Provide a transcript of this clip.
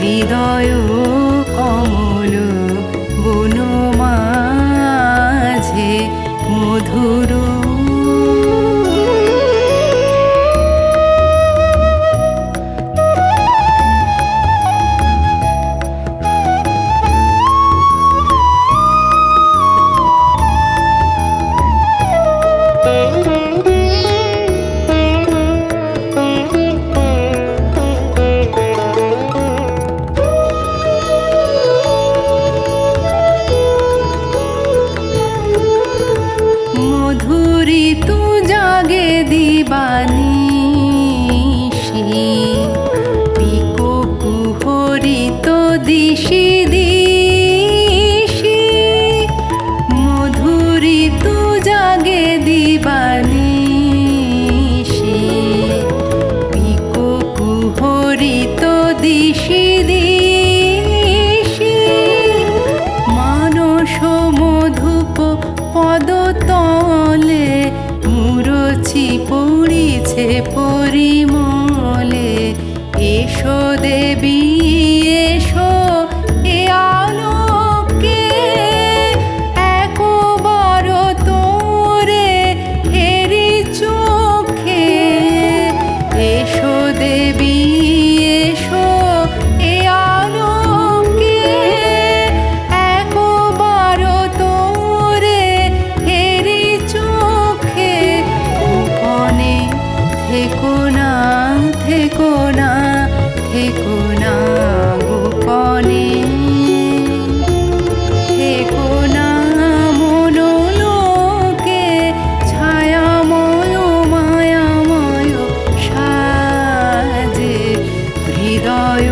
হৃদয় জাগে দিবানিশি পিকো তো দিশি দিশি মধুরী তু জাগে দিবানিশি পিকো তো দিশি দিশি, মানস মধুপ পদতলে পরিমলে এসো দেবী। কোনা থেকো না থেকো না থেকো না মনোলোকে সাজে হৃদয়